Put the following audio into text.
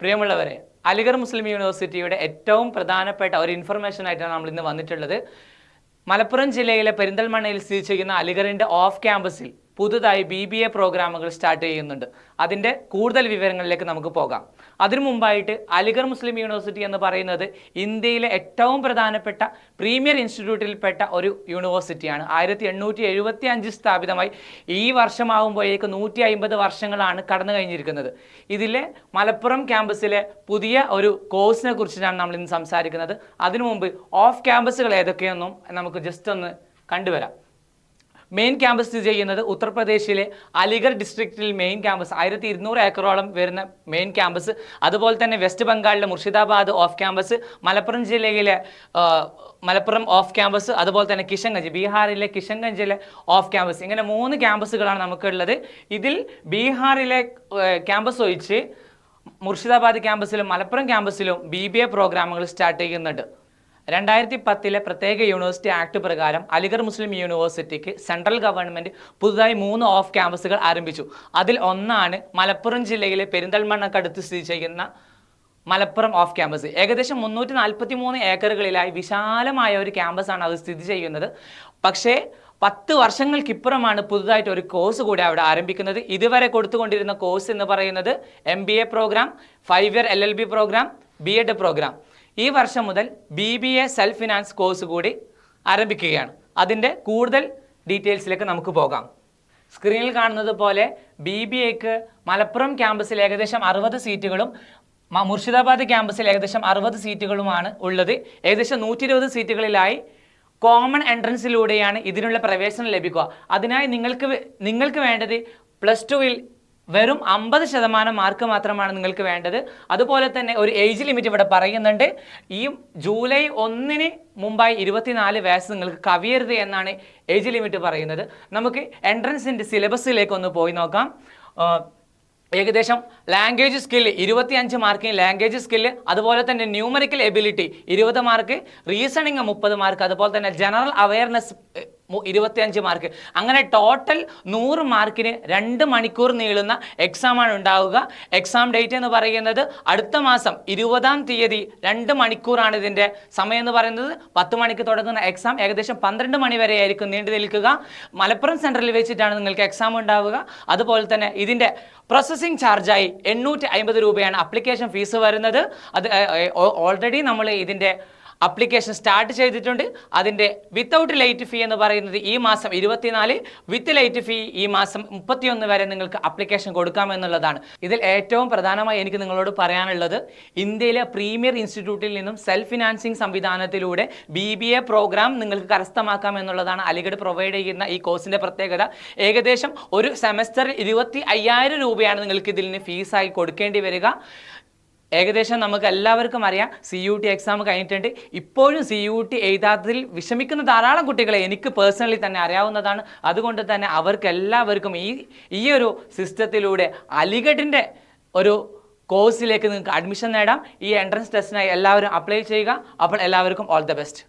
പ്രിയമുള്ളവരെ അലിഗർ മുസ്ലിം യൂണിവേഴ്സിറ്റിയുടെ ഏറ്റവും പ്രധാനപ്പെട്ട ഒരു ഇൻഫർമേഷൻ ആയിട്ടാണ് നമ്മൾ ഇന്ന് വന്നിട്ടുള്ളത്. മലപ്പുറം ജില്ലയിലെ പെരിന്തൽമണ്ണയിൽ സ്ഥിതി ചെയ്യുന്ന അലിഗറിന്റെ ഓഫ് ക്യാമ്പസിൽ പുതുതായി ബി ബി എ പ്രോഗ്രാമുകൾ സ്റ്റാർട്ട് ചെയ്യുന്നുണ്ട്. അതിന്റെ കൂടുതൽ വിവരങ്ങളിലേക്ക് നമുക്ക് പോകാം. അതിനു മുമ്പായിട്ട് അലിഗർ മുസ്ലിം യൂണിവേഴ്സിറ്റി എന്ന് പറയുന്നത് ഇന്ത്യയിലെ ഏറ്റവും പ്രധാനപ്പെട്ട പ്രീമിയർ ഇൻസ്റ്റിറ്റ്യൂട്ടിൽപ്പെട്ട ഒരു യൂണിവേഴ്സിറ്റിയാണ്. ആയിരത്തി എണ്ണൂറ്റി എഴുപത്തി അഞ്ച് സ്ഥാപിതമായി ഈ വർഷമാകുമ്പോഴേക്ക് നൂറ്റി അമ്പത് വർഷങ്ങളാണ് കടന്നു കഴിഞ്ഞിരിക്കുന്നത്. ഇതിലെ മലപ്പുറം ക്യാമ്പസിലെ പുതിയ ഒരു കോഴ്സിനെ കുറിച്ചിട്ടാണ് നമ്മൾ ഇന്ന് സംസാരിക്കുന്നത്. അതിനു മുമ്പ് ഓഫ് ക്യാമ്പസുകൾ ഏതൊക്കെയെന്നും നമുക്ക് ജസ്റ്റ് ഒന്ന് കണ്ടുവരാം. മെയിൻ ക്യാമ്പസ് സ്ഥിതി ചെയ്യുന്നത് ഉത്തർപ്രദേശിലെ അലിഗർ ഡിസ്ട്രിക്റ്റിൽ മെയിൻ ക്യാമ്പസ് ആയിരത്തി ഇരുന്നൂറ് ഏക്കറോളം വരുന്ന മെയിൻ ക്യാമ്പസ് അതുപോലെ തന്നെ വെസ്റ്റ് ബംഗാളിലെ മുർഷിദാബാദ് ഓഫ് ക്യാമ്പസ് മലപ്പുറം ജില്ലയിലെ മലപ്പുറം ഓഫ് ക്യാമ്പസ് അതുപോലെ തന്നെ കിഷൻഗഞ്ച് ബീഹാറിലെ കിഷൻഗഞ്ചിലെ ഓഫ് ക്യാമ്പസ് ഇങ്ങനെ മൂന്ന് ക്യാമ്പസുകളാണ് നമുക്കുള്ളത്. ഇതിൽ ബീഹാറിലെ ക്യാമ്പസ് ഒഴിച്ച് മുർഷിദാബാദ് ക്യാമ്പസിലും മലപ്പുറം ക്യാമ്പസിലും ബി ബി എ പ്രോഗ്രാമുകൾ സ്റ്റാർട്ട് ചെയ്യുന്നുണ്ട്. രണ്ടായിരത്തി പത്തിലെ പ്രത്യേക യൂണിവേഴ്സിറ്റി ആക്ട് പ്രകാരം അലിഗർ മുസ്ലിം യൂണിവേഴ്സിറ്റിക്ക് സെൻട്രൽ ഗവൺമെന്റ് പുതുതായി മൂന്ന് ഓഫ് ക്യാമ്പസുകൾ ആരംഭിച്ചു. അതിൽ ഒന്നാണ് മലപ്പുറം ജില്ലയിലെ പെരിന്തൽമണ്ണക്കടുത്ത് സ്ഥിതി ചെയ്യുന്ന മലപ്പുറം ഓഫ് ക്യാമ്പസ്. ഏകദേശം മുന്നൂറ്റി നാൽപ്പത്തി മൂന്ന് ഏക്കറുകളിലായി വിശാലമായ ഒരു ക്യാമ്പസാണ് അത് സ്ഥിതി ചെയ്യുന്നത്. പക്ഷേ പത്ത് വർഷങ്ങൾക്കിപ്പുറമാണ് പുതുതായിട്ട് ഒരു കോഴ്സ് കൂടി അവിടെ ആരംഭിക്കുന്നത്. ഇതുവരെ കൊടുത്തുകൊണ്ടിരുന്ന കോഴ്സ് എന്ന് പറയുന്നത് M program five year L program B program ഈ വർഷം മുതൽ B B A self finance course കൂടി ആരംഭിക്കുകയാണ്. അതിന്റെ കൂടുതൽ ഡീറ്റെയിൽസിലേക്ക് നമുക്ക് പോകാം. സ്ക്രീനിൽ കാണുന്നത് പോലെ ബി ബി എക്ക് മലപ്പുറം ക്യാമ്പസിൽ ഏകദേശം അറുപത് സീറ്റുകളും മുർഷിദാബാദ് ക്യാമ്പസിൽ ഏകദേശം അറുപത് സീറ്റുകളുമാണ് ഉള്ളത്. ഏകദേശം നൂറ്റി ഇരുപത് സീറ്റുകളിലായി കോമൺ എൻട്രൻസിലൂടെയാണ് ഇതിനുള്ള പ്രവേശനം ലഭിക്കുക. അതിനായി നിങ്ങൾക്ക് നിങ്ങൾക്ക് വേണ്ടത് പ്ലസ് ടുവിൽ വെറും അമ്പത് ശതമാനം മാർക്ക് മാത്രമാണ് നിങ്ങൾക്ക് വേണ്ടത്. അതുപോലെ തന്നെ ഒരു ഏജ് ലിമിറ്റ് ഇവിടെ പറയുന്നുണ്ട്. ഈ ജൂലൈ ഒന്നിന് മുമ്പായി ഇരുപത്തിനാല് വയസ്സ് നിങ്ങൾക്ക് കവിയരുത് എന്നാണ് ഏജ് ലിമിറ്റ് പറയുന്നത്. നമുക്ക് എൻട്രൻസിന്റെ സിലബസിലേക്ക് ഒന്ന് പോയി നോക്കാം. ഏകദേശം ലാംഗ്വേജ് സ്കില്ല് ഇരുപത്തി അഞ്ച് മാർക്കിന് ലാംഗ്വേജ് സ്കില്ല് അതുപോലെ തന്നെ ന്യൂമറിക്കൽ എബിലിറ്റി ഇരുപത് മാർക്ക് റീസണിങ് മുപ്പത് മാർക്ക് അതുപോലെ തന്നെ ജനറൽ അവയർനെസ് ഇരുപത്തിയഞ്ച് മാർക്ക് അങ്ങനെ ടോട്ടൽ നൂറ് മാർക്കിന് രണ്ട് മണിക്കൂർ നീളുന്ന എക്സാമാണ് ഉണ്ടാവുക. എക്സാം ഡേറ്റ് എന്ന് പറയുന്നത് അടുത്ത മാസം ഇരുപതാം തീയതി രണ്ട് മണിക്കൂറാണ് ഇതിന്റെ സമയം എന്ന് പറയുന്നത്. പത്ത് മണിക്ക് തുടങ്ങുന്ന എക്സാം ഏകദേശം പന്ത്രണ്ട് മണി വരെ ആയിരിക്കും നീണ്ടു നിൽക്കുക. മലപ്പുറം സെന്ററിൽ വെച്ചിട്ടാണ് നിങ്ങൾക്ക് എക്സാം ഉണ്ടാവുക. അതുപോലെ തന്നെ ഇതിന്റെ പ്രോസസ്സിംഗ് ചാർജായി എണ്ണൂറ്റി അമ്പത് രൂപയാണ് അപ്ലിക്കേഷൻ ഫീസ് വരുന്നത്. അത് ഓൾറെഡി നമ്മൾ ഇതിന്റെ അപ്ലിക്കേഷൻ സ്റ്റാർട്ട് ചെയ്തിട്ടുണ്ട്. അതിന്റെ വിത്തൗട്ട് ലൈറ്റ് ഫീ എന്ന് പറയുന്നത് ഈ മാസം ഇരുപത്തിനാല്. വിത്ത് ലൈറ്റ് ഫീ ഈ മാസം മുപ്പത്തിയൊന്ന് വരെ നിങ്ങൾക്ക് അപ്ലിക്കേഷൻ കൊടുക്കാമെന്നുള്ളതാണ് ഇതിൽ ഏറ്റവും പ്രധാനമായി എനിക്ക് നിങ്ങളോട് പറയാനുള്ളത് ഇന്ത്യയിലെ പ്രീമിയർ ഇൻസ്റ്റിറ്റ്യൂട്ടിൽ നിന്നും സെൽഫ് ഫിനാൻസിങ് സംവിധാനത്തിലൂടെ ബി ബി എ പ്രോഗ്രാം നിങ്ങൾക്ക് കരസ്ഥമാക്കാം എന്നുള്ളതാണ്. അലിഗഡ് പ്രൊവൈഡ് ചെയ്യുന്ന ഈ കോഴ്സിന്റെ പ്രത്യേകത. ഏകദേശം ഒരു സെമസ്റ്ററിൽ ഇരുപത്തി അയ്യായിരം രൂപയാണ് നിങ്ങൾക്ക് ഇതിൽ നിന്ന് ഫീസായി കൊടുക്കേണ്ടി വരിക. ഏകദേശം നമുക്ക് എല്ലാവർക്കും അറിയാം. സി യു ടി എക്സാം കഴിഞ്ഞിട്ടുണ്ട്. ഇപ്പോഴും സി യു ടി എഴുതാത്തതിൽ വിഷമിക്കുന്ന ധാരാളം കുട്ടികളെ എനിക്ക് പേഴ്സണലി തന്നെ അറിയാവുന്നതാണ്. അതുകൊണ്ട് തന്നെ അവർക്ക് എല്ലാവർക്കും ഈ ഈ ഒരു സിസ്റ്റത്തിലൂടെ അലിഗഡിന്റെ ഒരു കോഴ്സിലേക്ക് നിങ്ങൾക്ക് അഡ്മിഷൻ നേടാം. ഈ എൻട്രൻസ് ടെസ്റ്റിനായി എല്ലാവരും അപ്ലൈ ചെയ്യുക. അപ്പോൾ എല്ലാവർക്കും ഓൾ ദ ബെസ്റ്റ്